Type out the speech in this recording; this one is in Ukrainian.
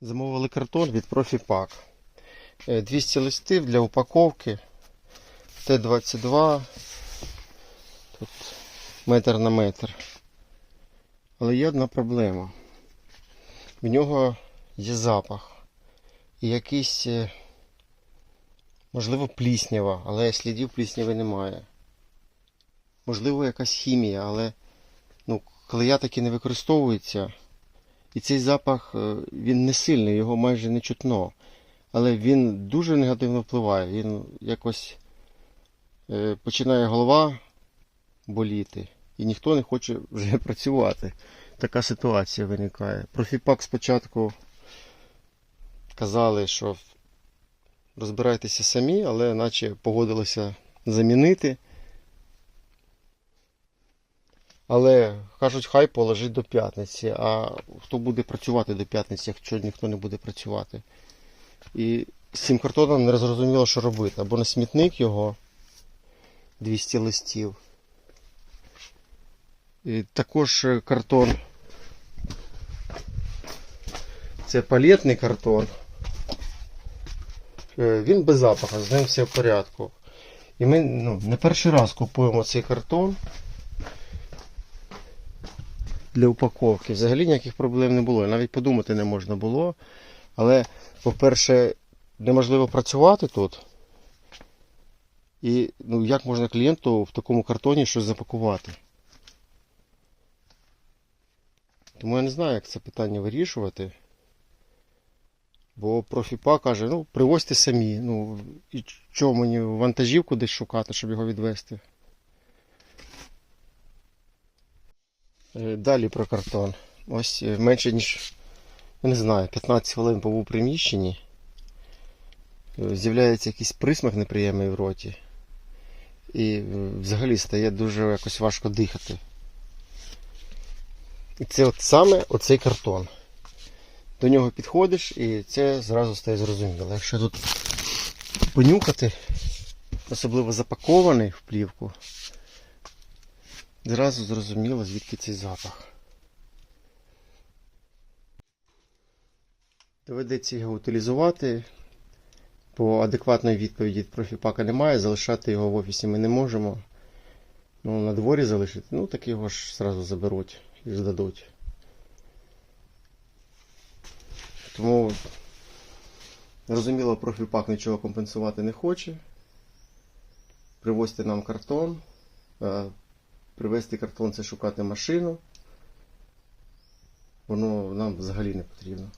Замовили картон від. Е, 200 листів для упаковки. Т-22. Тут метр на метр. Але є одна проблема. В нього є запах. І якийсь, е, можливо, пліснява, але слідів плісняви немає. Можливо, якась хімія, але ну, клея таки не використовується. І цей запах, е, він не сильний, його майже не чутно. Але він дуже негативно впливає. Він якось е, починає голова боліти, і ніхто не хоче вже працювати. Така ситуація виникає. Профіпак спочатку казали, що розбирайтеся самі, але наче погодилися замінити. Але кажуть, хай положить до п'ятниці. А хто буде працювати до п'ятниці, якщо ніхто не буде працювати? І з цим картоном не зрозуміло, що робити. Або на смітник його 200 листів. І також е, картон. Це палетний картон. Е, Він без запаху, з ним все в порядку. І ми ну, не перший раз купуємо цей картон для упаковки. Взагалі ніяких проблем не було. Навіть подумати не можна було. Але, по-перше, неможливо працювати тут. І ну, як можна клієнту в такому картоні щось запакувати? Тому я не знаю, як це питання вирішувати. Бо профіпа каже, ну, привозьте самі. Ну, і що мені вантажівку десь шукати, щоб його відвезти. Далі про картон. Ось е, менше ніж, я не знаю, 15 хвилин побув у приміщенні. Е, З'являється якийсь присмак неприємний в роті. І е, взагалі стає дуже якось важко дихати. І це от саме оцей картон. До нього підходиш і це зразу стає зрозуміло. Якщо тут понюхати, особливо запакований в плівку, зразу зрозуміло, звідки цей запах. Доведеться його утилізувати, бо адекватної відповіді від профіпака немає, залишати його в офісі ми не можемо. Ну, на дворі залишити, ну так його ж зразу заберуть і здадуть. Тому, зрозуміло, профіпак нічого компенсувати не хоче. Привозьте нам картон. Привезти картон це шукати машину. Воно нам взагалі не потрібно.